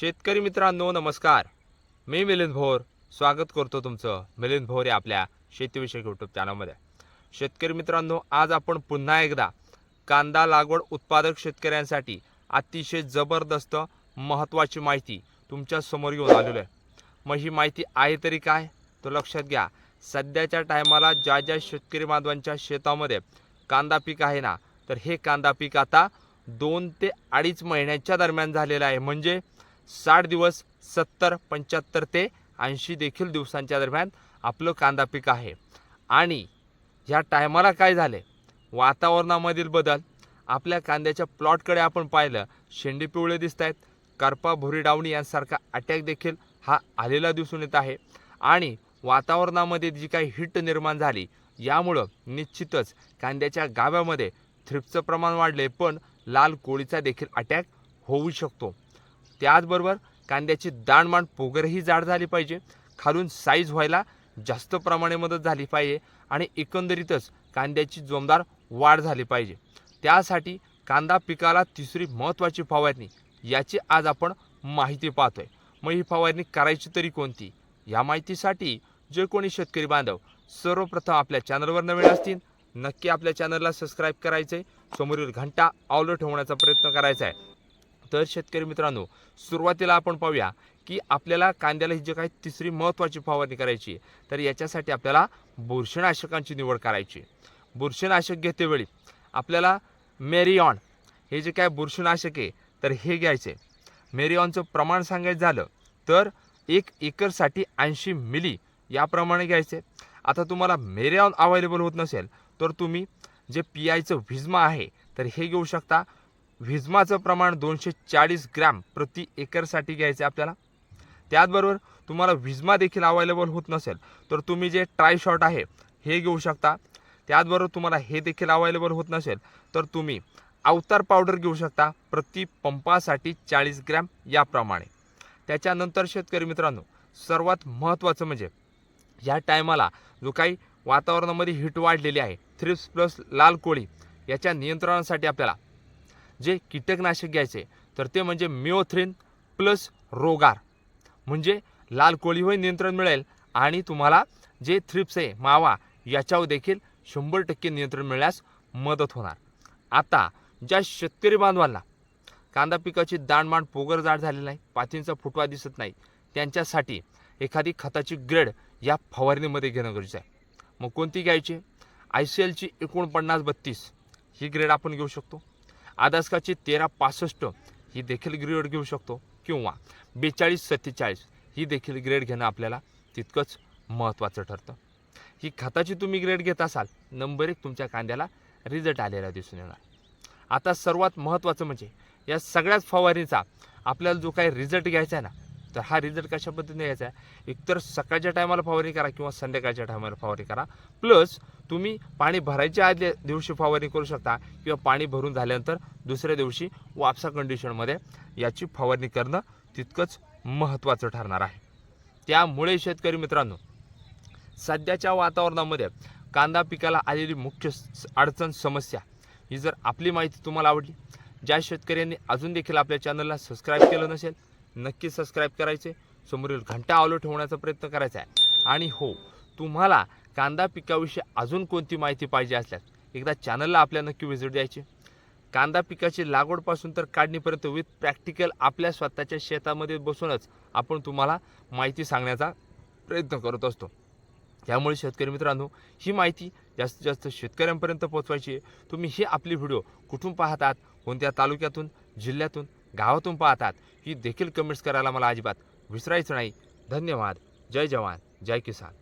शेतकरी मित्रांनो नमस्कार. मी मिलिंद भोर. स्वागत करतो तुमचं मिलिंद भोर या आपल्या शेतीविषयक यूट्यूब चॅनलमध्ये शेतकरी मित्रांनो आज आपण पुन्हा एकदा कांदा लागवड उत्पादक शेतकऱ्यांसाठी अतिशय जबरदस्त महत्त्वाची माहिती तुमच्यासमोर घेऊन आलेलो आहे. मग ही माहिती आहे तरी काय? तो लक्षात घ्या. सध्याच्या टायमाला ज्या ज्या शेतकरी बांधवांच्या शेतामध्ये कांदा पीक आहे ना तर हे कांदा पीक आता दोन ते अडीच महिन्याच्या दरम्यान झालेलं आहे. म्हणजे साठ दिवस सत्तर पंच्याहत्तर ते ऐंशी देखील दिवसांच्या दरम्यान आपलं कांदा पीक आहे. आणि ह्या टायमाला काय झाले? वातावरणामधील बदल. आपल्या कांद्याच्या प्लॉटकडे आपण पाहिलं शेंडी पिवळे दिसत आहेत करपा भुरी डावणी यांसारखा अटॅक देखील हा आलेला दिसून येत आहे. आणि वातावरणामध्ये जी काही हिट निर्माण झाली यामुळं निश्चितच कांद्याच्या गाव्यामध्ये थ्रिप्सचं प्रमाण वाढले पण लाल कोळीचा देखील अटॅक होऊ शकतो. त्याचबरोबर कांद्याची दाणमाण पोगरही जाड झाली पाहिजे. खालून साईज व्हायला जास्त प्रमाणे मदत झाली पाहिजे आणि एकंदरीतच कांद्याची जोमदार वाढ झाली पाहिजे. त्यासाठी कांदा पिकाला तिसरी महत्त्वाची फवारणी याची आज आपण माहिती पाहतोय. मग ही फवारणी करायची तरी कोणती? या माहितीसाठी जे कोणी शेतकरी बांधव सर्वप्रथम आपल्या चॅनलवर नवीन असतील नक्की आपल्या चॅनलला सबस्क्राईब करायचं आहे समोरील घंटा आवलं ठेवण्याचा प्रयत्न करायचा आहे. तर शेतकरी मित्रांनो सुरुवातीला आपण पाहूया की आपल्याला कांद्याला ही जी काही तिसरी महत्त्वाची फवारणी करायची आहे तर याच्यासाठी आपल्याला बुरशीनाशकांची निवड करायची बुरशीनाशक घेतेवेळी आपल्याला मेरिऑन हे जे काय बुरशीनाशक आहे तर हे घ्यायचे मेरिऑनचं प्रमाण सांगायचं झालं तर एक एकरसाठी ऐंशी मिली याप्रमाणे घ्यायचे आता तुम्हाला मेरिऑन अवेलेबल होत नसेल तर तुम्ही जे पी आयचं व्हिजमा आहे तर हे घेऊ शकता. व्हिजमाचं प्रमाण दोनशे चाळीस ग्रॅम प्रति एकरसाठी घ्यायचं आहे आपल्याला. त्याचबरोबर तुम्हाला व्हिजमा देखील अवेलेबल होत नसेल तर तुम्ही जे ट्राय शॉट आहे हे घेऊ शकता. त्याचबरोबर तुम्हाला हे देखील अवेलेबल होत नसेल तर तुम्ही अवतार पावडर घेऊ शकता प्रति पंपासाठी चाळीस ग्रॅम याप्रमाणे. त्याच्यानंतर शेतकरी मित्रांनो सर्वात महत्त्वाचं म्हणजे या टायमाला जो काही वातावरणामध्ये हिट वाढलेली आहे थ्रिप्स प्लस लाल कोळी याच्या नियंत्रणासाठी आपल्याला जे कीटकनाशक घ्यायचे तर ते म्हणजे मिओथ्रिन प्लस रोगार. म्हणजे लाल कोळीवर नियंत्रण मिळेल आणि तुम्हाला जे थ्रिप्स आहे मावा याच्यावर देखील शंभर टक्के नियंत्रण मिळण्यास मदत होणार. आता ज्या शेतकरी बांधवांना कांदा पिकाची दाणमाण पोगर जाड झालेली नाही पातींचा फुटवा दिसत नाही त्यांच्यासाठी एखादी खताची ग्रेड या फवारणीमध्ये घेणं गरजेचं आहे. मग कोणती घ्यायची? आय सी एलची एकोणपन्नास बत्तीस ही ग्रेड आपण घेऊ शकतो. आदासकाची तेरा पासष्ट ही देखील ग्रेड घेऊ शकतो किंवा बेचाळीस सत्तेचाळीस ही देखील ग्रेड घेणं आपल्याला तितकंच महत्त्वाचं ठरतं. ही खताची तुम्ही ग्रेड घेत असाल नंबर एक तुमच्या कांद्याला रिझल्ट आलेला दिसून येणार. आता सर्वात महत्त्वाचं म्हणजे या सगळ्याच फवारणीचा आपल्याला जो काही रिझल्ट घ्यायचा आहे ना तर हा रिझल्ट कशा पद्धतीने घ्यायचा आहे? एकतर सकाळच्या टायमाला फवारणी करा किंवा संध्याकाळच्या टायमाला फवारणी करा. प्लस तुम्ही पाणी भरायच्या आदल्या दिवशी फवारणी करू शकता किंवा पाणी भरून झाल्यानंतर दुसऱ्या दिवशी वापसा कंडिशनमध्ये याची फवारणी करणं तितकंच महत्त्वाचं ठरणार आहे. त्यामुळे शेतकरी मित्रांनो सध्याच्या वातावरणामध्ये कांदा पिकाला आलेली मुख्य अडचण समस्या ही जर आपली माहिती तुम्हाला आवडली ज्या शेतकऱ्यांनी अजून देखील आपल्या चॅनलला सबस्क्राईब केलं नसेल नक्की सबस्क्राईब करायचे. समोरील घंटा आलो ठेवण्याचा प्रयत्न करायचा आहे. आणि हो तुम्हाला कांदा पिकाविषयी अजून कोणती माहिती पाहिजे असल्यास एकदा चॅनलला आपल्या नक्की व्हिजिट द्यायची. कांदा पिकाची लागवडपासून तर काढणीपर्यंत विथ प्रॅक्टिकल आपल्या स्वतःच्या शेतामध्ये बसूनच आपण तुम्हाला माहिती सांगण्याचा प्रयत्न करत असतो. त्यामुळे शेतकरी मित्रांनो ही माहिती जास्तीत जास्त शेतकऱ्यांपर्यंत पोहोचवायची आहे. तुम्ही ही आपली व्हिडिओ कुठून पाहतात? कोणत्या तालुक्यातून जिल्ह्यातून गावातून पाहतात? ही देखील कमेंट्स करायला मला अजिबात विसरायचं नाही. धन्यवाद. जय जवान. जय किसान.